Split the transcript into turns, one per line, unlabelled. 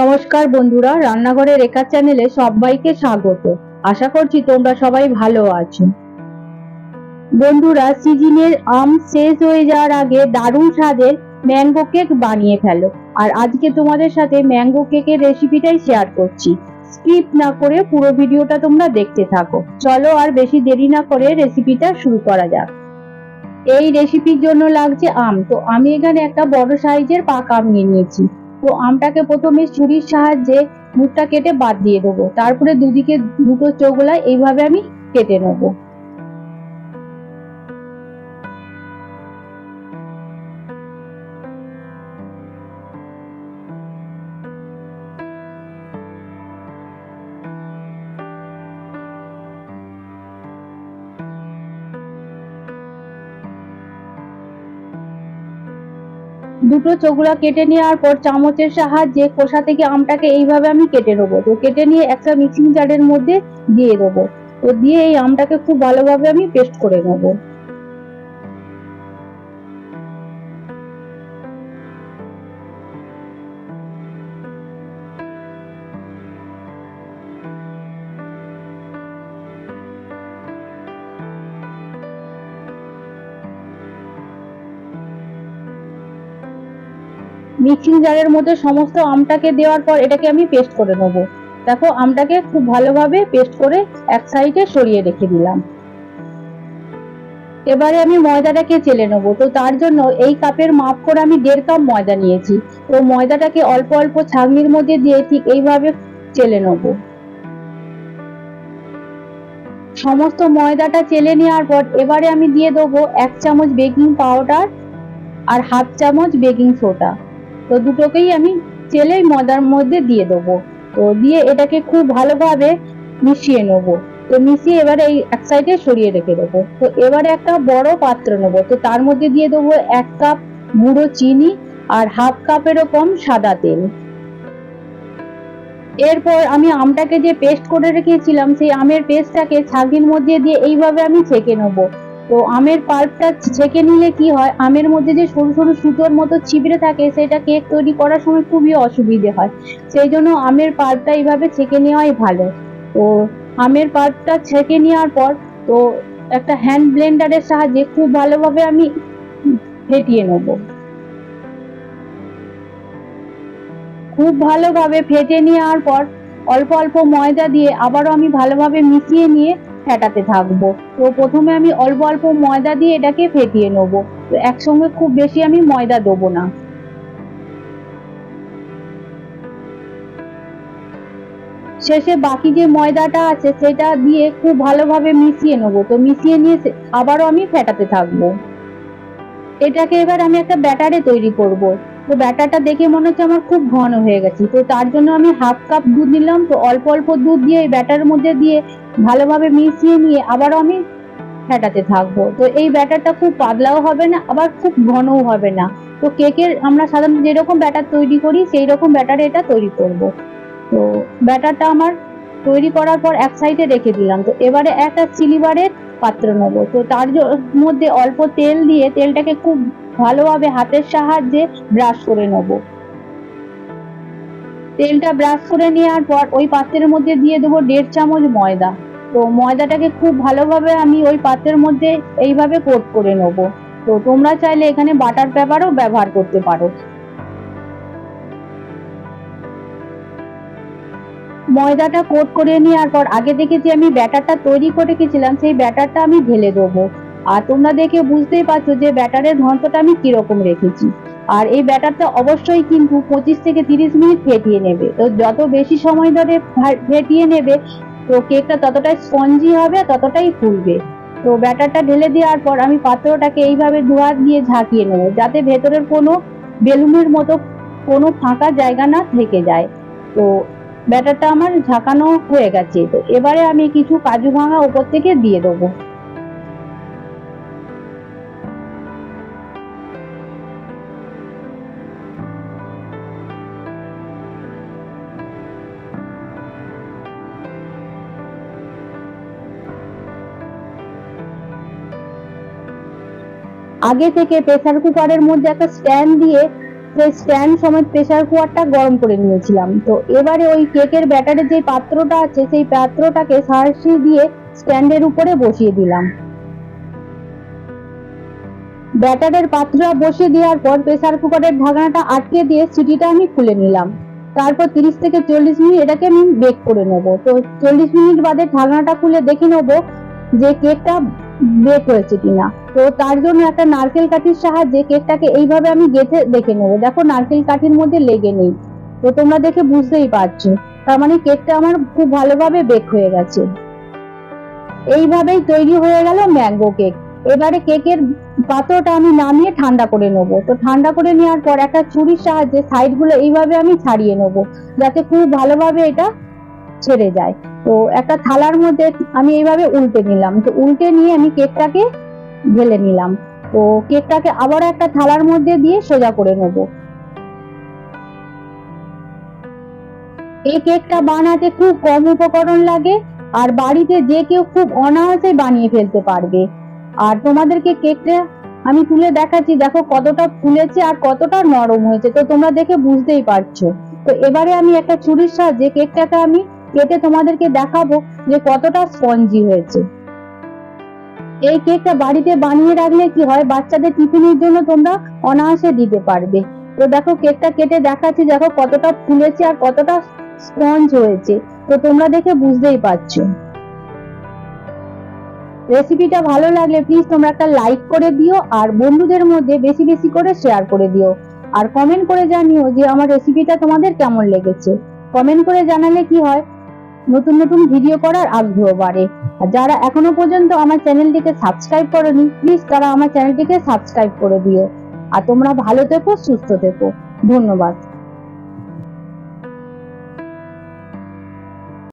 নমস্কার বন্ধুরা, রান্নাঘরে রেখা চ্যানেলে সবাইকে স্বাগত। আশা করছি তোমরা সবাই ভালো আছো। বন্ধুরা, সিজনের আম শেষ হয়ে যাওয়ার আগে দারুণ স্বাদের ম্যাঙ্গো কেক বানিয়ে ফেলো। আর আজকে তোমাদের সাথে ম্যাঙ্গো কেকের রেসিপিটাই শেয়ার করছি। স্কিপ না করে পুরো ভিডিওটা তোমরা দেখতে থাকো। চলো আর বেশি দেরি না করে রেসিপিটা শুরু করা যাক। এই রেসিপির জন্য লাগছে আম। তো আমি এখানে একটা বড় সাইজের পাকা আম নিয়ে নিয়েছি। তো আমটাকে প্রথমে ছুরির সাহায্যে মুখটা কেটে বাদ দিয়ে দেবো। তারপরে দুদিকে দুটো চোগলা এইভাবে আমি কেটে নেব। দুটো চোগুলা কেটে নেওয়ার পর চামচের সাহায্যে খোসা থেকে আমটাকে এইভাবে আমি কেটে নেব। তো কেটে নিয়ে একটা মিক্সিং জারের মধ্যে দিয়ে দেবো। তো দিয়ে এই আমটাকে খুব ভালোভাবে আমি পেস্ট করে নেব। মিক্সিং জারের মধ্যে সমস্ত আমটাকে দেওয়ার পর এটাকে আমি পেস্ট করে নেব। দেখো, আমটাকে খুব ভালোভাবে পেস্ট করে এক সাইডে সরিয়ে রেখে দিলাম। এবারে আমি ময়দাটাকে চেলে নেব। তো তার জন্য এই কাপের মাপ করে আমি দেড় কাপ ময়দা নিয়েছি। তো ময়দাটাকে অল্প অল্প ছাঁকনির মধ্যে দিয়ে ঠিক এইভাবে চেলে নেব। সমস্ত ময়দাটা চেলে নেওয়ার পর এবারে আমি দিয়ে দেবো এক চামচ বেকিং পাউডার আর হাফ চামচ বেকিং সোডা। তো দুটোকেই আমি চেলেই ময়দার মধ্যে দিয়ে দেবো। তো দিয়ে এটাকে খুব ভালোভাবে মিশিয়ে নেব। তো মিশিয়ে এবারে এই এক সাইডে সরিয়ে রেখে দেবো। তো এবারে একটা বড় পাত্র নেব। তো তার মধ্যে দিয়ে দেবো এক কাপ গুঁড়ো চিনি আর হাফ কাপেরও কম সাদা তেল। এরপর আমি আমটাকে যে পেস্ট করে রেখেছিলাম, সেই আমের পেস্টটাকে ছাগির মধ্যে দিয়ে এইভাবে আমি ছেঁকে নেব। তো আমের পাল্পটা ছেঁকে নিলে কি হয়? আমের মধ্যে যে সরু সরু সুতোর মতো ছিবড়ে থাকে, সেটা কেক তৈরি করার সময় খুবই অসুবিধে হয়। সেই জন্য আমের পাল্পটা এইভাবে ছেঁকে নেওয়াই ভালো। তো আমের পাল্পটা ছেঁকে নেওয়ার পর, তো একটা হ্যান্ড ব্লেন্ডারের সাহায্যে খুব ভালোভাবে আমি ফেটিয়ে নেব। খুব ভালোভাবে ফেটে নেওয়ার পর, অল্প অল্প ময়দা দিয়ে আবারও আমি ভালোভাবে মিশিয়ে নিয়ে ফেটাতে থাকব। তো প্রথমে আমি অল্প অল্প ময়দা দিয়ে এটাকে ফেটিয়ে নেব। তো একসঙ্গে খুব বেশি আমি ময়দা দেবো না। শেষে বাকি যে ময়দাটা আছে, সেটা দিয়ে খুব ভালোভাবে মিশিয়ে নেব। তো মিশিয়ে নিয়ে আবারও আমি ফেটাতে থাকব। এটাকে এবার আমি একটা ব্যাটারে তৈরি করব। তো ব্যাটারটা দেখে মনে হচ্ছে আমার খুব ঘন হয়ে গেছে। তো তার জন্য আমি হাফ কাপ দুধ নিলাম, তো অল্প অল্প দুধ দিয়ে এই ব্যাটারের মধ্যে দিয়ে ভালোভাবে মিশিয়ে নিয়ে আবারও আমি ফেটাতে থাকব। তো এই ব্যাটারটা খুব পাতলাও হবে না, আবার খুব ঘনও হবে না। তো কেকের আমরা সাধারণত যেরকম ব্যাটার তৈরি করি সেই রকম ব্যাটারে এটা তৈরি করব। তো ব্যাটারটা আমার তৈরি করার পর এক সাইডে রেখে দিলাম। তো এবারে একটা সিলিভারের পাত্র নেব। তো তার মধ্যে অল্প তেল দিয়ে তেলটাকে খুব ভালোভাবে হাতের সাহায্যে ব্রাশ করে নেব। তেলটা ব্রাশ করে নেওয়ার পর ওই পাত্রের মধ্যে দিয়ে দেবো দেড় চামচ ময়দা। তো ময়দাটাকে খুব ভালোভাবে আমি ওই পাত্রের মধ্যে এইভাবে কোট করে নেব। তো তোমরা চাইলে এখানে বাটার পেপারও ব্যবহার করতে পারো। ময়দাটা কোট করে নেওয়ার পর আগে যে আমি ব্যাটারটা তৈরি করে রেখেছিলাম, সেই ব্যাটারটা আমি ঢেলে দেবো। আর তোমরা দেখে বুঝতেই পারছ যে ব্যাটারের ঘনত্বটা আমি কীরকম রেখেছি। আর এই ব্যাটারটা অবশ্যই কিন্তু পঁচিশ থেকে তিরিশ মিনিট ফেটিয়ে নেবে। তো যত বেশি সময় ধরে ফেটিয়ে নেবে, তো কেকটা ততটাই স্পঞ্জি হবে, ততটাই ফুলবে। তো ব্যাটারটা ঢেলে দেওয়ার পর আমি পাত্রটাকে এইভাবে দুহাত দিয়ে ঝাঁকিয়ে নেব, যাতে ভেতরের কোনো বেলুনের মতো কোনো ফাঁকা জায়গা না থেকে যায়। তো ব্যাটারটা আমার ঝাঁকানো হয়ে গেছে। তো এবারে আমি কিছু কাজু ভাঙা উপর থেকে দিয়ে দেবো। আগে থেকে প্রেসার কুকারের মধ্যে একটা স্ট্যান্ড দিয়ে সেই স্ট্যান্ড সমেত প্রেসার কুকারটা গরম করে নিয়েছিলাম। তো এবারে ওই কেকের ব্যাটারের যে পাত্রটা আছে, সেই পাত্রটাকে সারসি দিয়ে স্ট্যান্ডের উপরে বসিয়ে দিলাম। ব্যাটারের পাত্রটা বসিয়ে দেওয়ার পর প্রেসার কুকারের ঢাকনাটা আটকে দিয়ে সিটিটা আমি খুলে নিলাম। তারপর তিরিশ থেকে চল্লিশ মিনিট এটাকে আমি বেক করে নেব। তো চল্লিশ মিনিট বাদে ঢাকনাটা খুলে দেখে নেব যে কেকটা বেক হয়েছে কিনা? তো তার জন্য একটা নারকেল কাঠির সাহায্যে কেকটাকে এইভাবে আমি গেঁথে দেখে নেব। দেখো, নারকেল কাঠির মধ্যে লেগে নেই। তো তোমরা দেখে বুঝতেই পারছ। তার মানে কেকটা আমার খুব ভালোভাবে বেক হয়ে গেছে। এইভাবেই তৈরি হয়ে গেল ম্যাঙ্গো কেক এবারে কেকের পাত্রটা আমি নামিয়ে ঠান্ডা করে নেব। তো ঠান্ডা করে নেওয়ার পর একটা ছুরির সাহায্যে সাইডগুলো এইভাবে আমি ছাড়িয়ে নেব। যাতে খুব ভালোভাবে এটা ছেড়ে যায়। তো একটা থালার মধ্যে আমি এইভাবে উল্টে নিলাম। তো উল্টে নিয়ে আমি কেকটাকে ঢেলে নিলাম। তো কেকটাকে আবার একটা থালার মধ্যে দিয়ে সোজা করে নেব। এই কেকটা বানাতে খুব কম উপকরণ লাগে আর বাড়িতে যে কেউ খুব অনায়াসে বানিয়ে ফেলতে পারবে। আর তোমাদেরকে কেকটা আমি তুলে দেখাচ্ছি, দেখো কতটা ফুলেছে আর কতটা নরম হয়েছে। তো তোমরা দেখে বুঝতেই পারছ। তো এবারে আমি একটা ছুরির সাহায্যে কেকটাকে আমি কেটে তোমাদেরকে দেখাবো যে কতটা স্পঞ্জি হয়েছে। এই কেকটা বাড়িতে বানিয়ে রাখলে কি হয়? বাচ্চাদের টিফিনের জন্য তোমরা অনায়াসে দিতে পারবে। তো দেখো কেকটা কেটে দেখাচ্ছি, দেখো কতটা ফুলেছে আর কতটা স্পঞ্জ হয়েছে। তো তোমরা দেখে বুঝতেই পারছ। রেসিপিটা ভালো লাগলে প্লিজ তোমরা একটা লাইক করে দিও আর বন্ধুদের মধ্যে বেশি বেশি করে শেয়ার করে দিও। আর কমেন্ট করে জানিও যে আমার রেসিপিটা তোমাদের কেমন লেগেছে। কমেন্ট করে জানালে কি হয়? নতুন নতুন ভিডিও করার আগ্রহ বাড়ে। আর যারা এখনও পর্যন্ত আমার চ্যানেলটিকে সাবস্ক্রাইব করনি প্লিজ তারা আমার চ্যানেলটিকে সাবস্ক্রাইব করে দিও। আর তোমরা ভালো থেকো, সুস্থ থেকো। ধন্যবাদ।